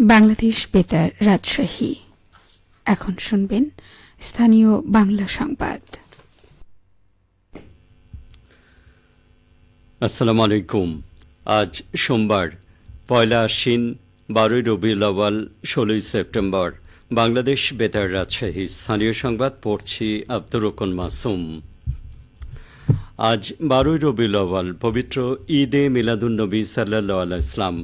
বাংলাদেশ বেতার রাজশাহী। এখন শুনবেন স্থানীয় বাংলা সংবাদ। আসসালামু আলাইকুম। আজ সোমবার, পয়লা আশ্বিন, বারোই রবিউল আওয়াল ষোলোই সেপ্টেম্বর। বাংলাদেশ বেতার রাজশাহী। স্থানীয় সংবাদ পড়ছি আব্দুর রকন মাসুম। আজ বারোই রবিউল আওয়াল পবিত্র ঈদে মিলাদুন্নবী সাল্লাহ আল্লাহ ইসলাম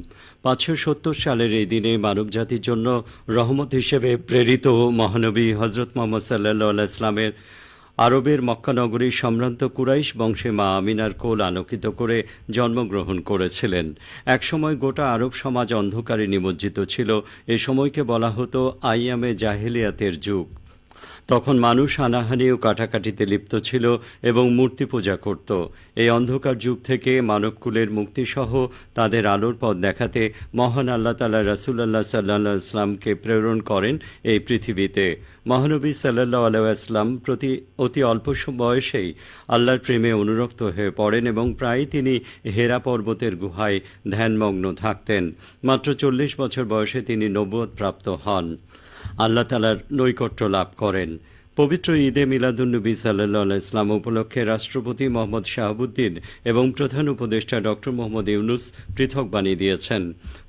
পাঁচশো সত্তর সালের এই দিনে মানবজাতির জন্য রহমত হিসেবে প্রেরিত মহানবী হজরত মোহাম্মদ সাল্লাহ আল্লাহ ইসলামের আরবের মক্কানগরীর সম্ভ্রান্ত কুরাইশ বংশে মা আমিনার কোল আলোকিত করে জন্মগ্রহণ করেছিলেন। একসময় গোটা আরব সমাজ অন্ধকারে নিমজ্জিত ছিল। এ সময়কে বলা হতো আইয়ামে জাহেলিয়াতের যুগ। তখন মানুষ হানাহানি ও কাটাকাটিতে লিপ্ত ছিল এবং মূর্তি পূজা করত। এই অন্ধকার যুগ থেকে মানবকুলের মুক্তিসহ তাদের আলোর পথ দেখাতে মহান আল্লাহ তালা রাসুলাল্লাহ সাল্লাহ ইসলামকে প্রেরণ করেন এই পৃথিবীতে। মহানবী সাল্লাহ আলাইসলাম প্রতি অতি অল্প বয়সেই আল্লাহর প্রেমে অনুরক্ত হয়ে পড়েন এবং প্রায় তিনি হেরা পর্বতের গুহায় ধ্যানমগ্ন থাকতেন। মাত্র চল্লিশ বছর বয়সে তিনি নব্বত প্রাপ্ত হন। আল্লাহ তালার নৈকট্য লাভ করেন। পবিত্র ঈদে মিলাদুন্নবী সাল্লাহ ইসলাম উপলক্ষে রাষ্ট্রপতি মোহাম্মদ শাহাবুদ্দিন এবং প্রধান উপদেষ্টা ডক্টর মোহাম্মদ ইউনুস পৃথক বাণী দিয়েছেন।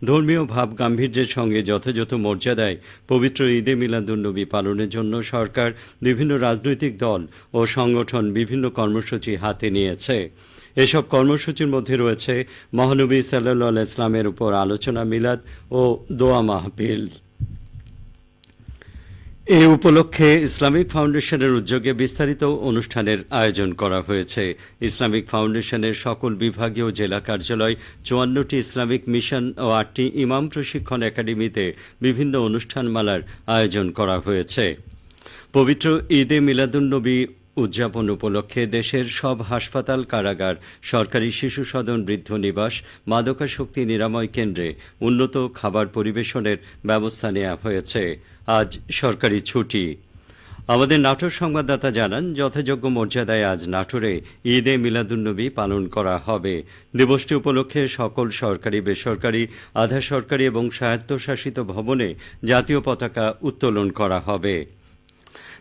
ধর্মীয় ভাব গাম্ভীর্যের সঙ্গে যথাযথ মর্যাদায় পবিত্র ঈদে মিলাদুন্নবী পালনের জন্য সরকার বিভিন্ন রাজনৈতিক দল ও সংগঠন বিভিন্ন কর্মসূচি হাতে নিয়েছে। এসব কর্মসূচির মধ্যে রয়েছে মহানবী সাল্লাহ ইসলামের উপর আলোচনা মিলাদ ও দোয়া মাহফিল। এ উপলক্ষে ইসলামিক ফাউন্ডেশনের উদ্যোগে বিস্তারিত অনুষ্ঠানের আয়োজন করা হয়েছে। ইসলামিক ফাউন্ডেশনের সকল বিভাগীয় জেলা কার্যালয়, চুয়ান্নটি ইসলামিক মিশন ও আটটি ইমাম প্রশিক্ষণ একাডেমিতে বিভিন্ন অনুষ্ঠানমালার আয়োজন করা হয়েছে। পবিত্র ঈদে মিলাদুন্নবী উদযাপন উপলক্ষে দেশের সব হাসপাতাল, কারাগার, সরকারি শিশু সদন বৃদ্ধ নিবাস মাদকাশক্তি নিরাময় কেন্দ্রে উন্নত খাবার পরিবেশনের ব্যবস্থা নেওয়া হয়েছে। আজ সরকারি ছুটি। আমাদের নাটোর সংবাদদাতা জানান, যথাযোগ্য মর্যাদায় আজ নাটোরে ঈদে মিলাদুন্নবী পালন করা হবে। দিবসটি উপলক্ষে সকল সরকারি, বেসরকারি, আধা সরকারি এবং স্বায়ত্তশাসিত ভবনে জাতীয় পতাকা উত্তোলন করা হবে।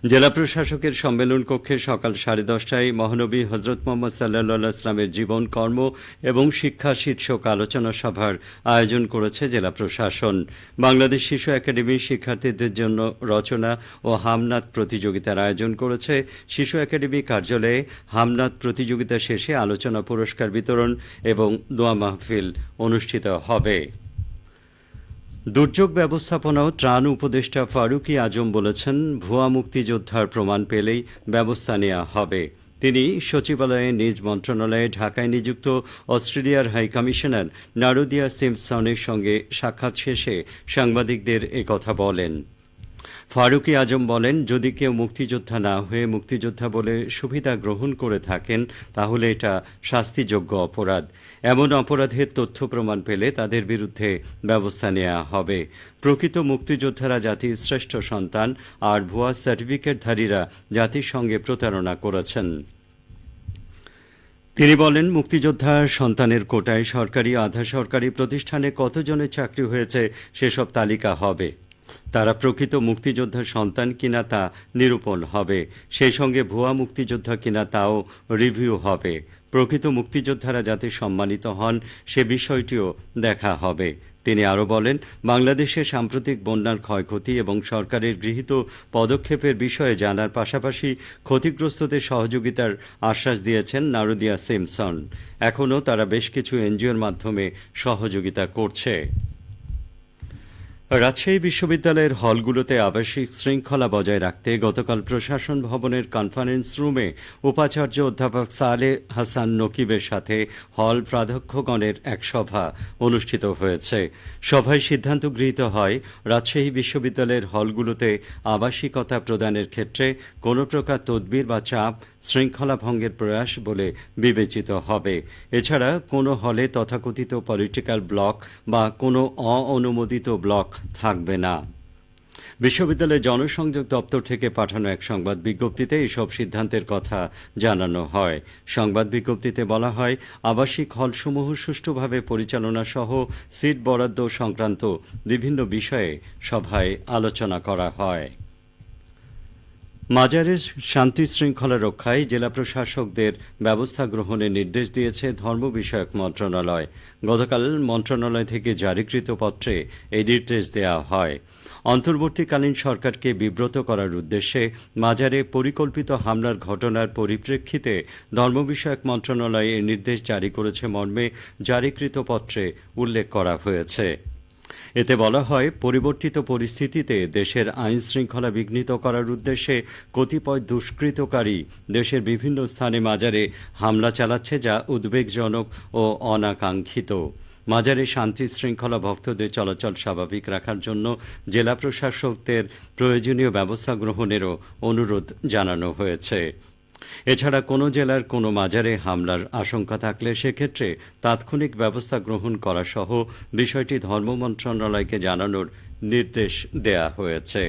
জেলা প্রশাসকের সম্মেলন কক্ষে সকাল সাড়ে দশটায় মহানবী হজরত মোহাম্মদ সাল্লা ইসলামের জীবন, কর্ম এবং শিক্ষা শীর্ষক আলোচনা সভার আয়োজন করেছে জেলা প্রশাসন। বাংলাদেশ শিশু একাডেমি শিক্ষার্থীদের জন্য রচনা ও হামনাথ প্রতিযোগিতার আয়োজন করেছে। শিশু একাডেমি কার্যালয়ে হামনাথ প্রতিযোগিতা শেষে আলোচনা, পুরস্কার বিতরণ এবং দোয়া মাহফিল অনুষ্ঠিত হবে। দুর্যোগ ব্যবস্থাপনা ও ত্রাণ উপদেষ্টা ফারুকি আজম বলেছেন, ভুয়া মুক্তিযোদ্ধার প্রমাণ পেলেই ব্যবস্থা নেওয়া হবে। তিনি সচিবালয়ে নিজ মন্ত্রণালয়ে ঢাকায় নিযুক্ত অস্ট্রেলিয়ার হাই কমিশনার নারুদিয়া সিমসনের সঙ্গে সাক্ষাৎ শেষে সাংবাদিকদের একথা বলেন। ফারুকি আজম বলেন, যদি কেউ মুক্তিযোদ্ধা না হয়ে মুক্তিযোদ্ধা বলে সুবিধা গ্রহণ করে থাকেন, তাহলে এটা শাস্তিযোগ্য অপরাধ। এমন অপরাধের তথ্য প্রমাণ পেলে তাদের বিরুদ্ধে ব্যবস্থা নেওয়া হবে। প্রকৃত মুক্তিযোদ্ধারা জাতির শ্রেষ্ঠ সন্তান, আর ভুয়া সার্টিফিকেটধারীরা জাতির সঙ্গে প্রতারণা করেছেন। তিনি বলেন, মুক্তিযোদ্ধা সন্তানের কোটায় সরকারি, আধা সরকারি প্রতিষ্ঠানে কতজনের চাকরি হয়েছে, সেসব তালিকা হবে। তারা প্রকৃত মুক্তিযোদ্ধার সন্তান কিনা তা নিরূপণ হবে। সেই সঙ্গে ভুয়া মুক্তিযোদ্ধা কিনা তাও রিভিউ হবে। প্রকৃত মুক্তিযোদ্ধারা যাতে সম্মানিত হন, সে বিষয়টিও দেখা হবে। তিনি আরও বলেন বাংলাদেশের সাম্প্রতিক বন্যার ক্ষয়ক্ষতি এবং সরকারের গৃহীত পদক্ষেপের বিষয়ে জানার পাশাপাশি ক্ষতিগ্রস্তদের সহযোগিতার আশ্বাস দিয়েছেন নারুদিয়া সিমসন। এখনও তারা বেশ কিছু এনজিওর মাধ্যমে সহযোগিতা করছে। রাজশাহী বিশ্ববিদ্যালয়ের হলগুলোতে আবাসিক শৃঙ্খলা বজায় রাখতে গতকাল প্রশাসন ভবনের কনফারেন্স রুমে উপাচার্য অধ্যাপক সালে হাসান নকিবের সাথে হল প্রাধ্যক্ষগণের এক সভা অনুষ্ঠিত হয়েছে। সভায় সিদ্ধান্ত গৃহীত হয়, রাজশাহী বিশ্ববিদ্যালয়ের হলগুলোতে আবাসিকতা প্রদানের ক্ষেত্রে কোনো প্রকার তদবির বা চাপ শৃঙ্খলা ভঙ্গের প্রয়াস বলে বিবেচিত হবে। এছাড়া কোনো হলে তথাকথিত পলিটিক্যাল ব্লক বা কোনো অননুমোদিত ব্লক থাকবে না। বিশ্ববিদ্যালয়ের জনসংযোগ দপ্তর থেকে পাঠানো এক সংবাদ বিজ্ঞপ্তিতে এসব সিদ্ধান্তের কথা জানানো হয়। সংবাদ বিজ্ঞপ্তিতে বলা হয়, আবাসিক হলসমূহ সুষ্ঠুভাবে পরিচালনা সহ সিট বরাদ্দ সংক্রান্ত বিভিন্ন বিষয়ে সভায় আলোচনা করা হয়। মাজারের শান্তি শৃঙ্খলা রক্ষায় জেলা প্রশাসকদের ব্যবস্থা গ্রহণের নির্দেশ দিয়েছে ধর্ম বিষয়ক মন্ত্রণালয়। গতকাল মন্ত্রণালয় থেকে জারিকৃত পত্রে এই নির্দেশ দেওয়া হয়। অন্তর্বর্তীকালীন সরকারকে বিব্রত করার উদ্দেশ্যে মাজারে পরিকল্পিত হামলার ঘটনার পরিপ্রেক্ষিতে ধর্ম বিষয়ক মন্ত্রণালয় এই নির্দেশ জারি করেছে মর্মে জারিকৃত পত্রে উল্লেখ করা হয়েছে। এতে বলা হয়, পরিবর্তিত পরিস্থিতিতে দেশের আইন শৃঙ্খলা বিঘ্নিত করার উদ্দেশ্যে কতিপয় দুষ্কৃতকারী দেশের বিভিন্ন স্থানে মাজারে হামলা চালাচ্ছে যা উদ্বেগজনক ও অনাকাঙ্ক্ষিত। মাজারে শান্তি শৃঙ্খলা ভক্তদের চলাচল স্বাভাবিক রাখার জন্য জেলা প্রশাসকদের প্রয়োজনীয় ব্যবস্থা গ্রহণেরও অনুরোধ জানানো হয়েছে। এছাড়া কোনো জেলার কোনো মাজারে হামলার আশঙ্কা থাকলে সেক্ষেত্রে তাৎক্ষণিক ব্যবস্থা গ্রহণ করা সহ বিষয়টি ধর্ম মন্ত্রণালয়কে জানানোর নির্দেশ দেয়া হয়েছে।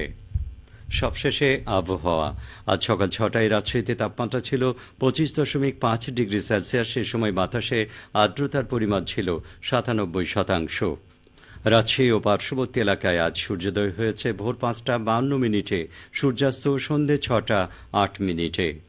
সবশেষে আবহাওয়া। আজ সকাল ছটায় রাজশাহীতে তাপমাত্রা ছিল পঁচিশ দশমিক পাঁচ ডিগ্রি সেলসিয়াস। সে সময় বাতাসে আর্দ্রতার পরিমাণ ছিল সাতানব্বই শতাংশ। রাজশাহী ও পার্শ্ববর্তী এলাকায় আজ সূর্যোদয় হয়েছে। ভোর পাঁচটা বান্ন মিনিটে, সূর্যাস্ত সন্ধে ছটা আট মিনিটে।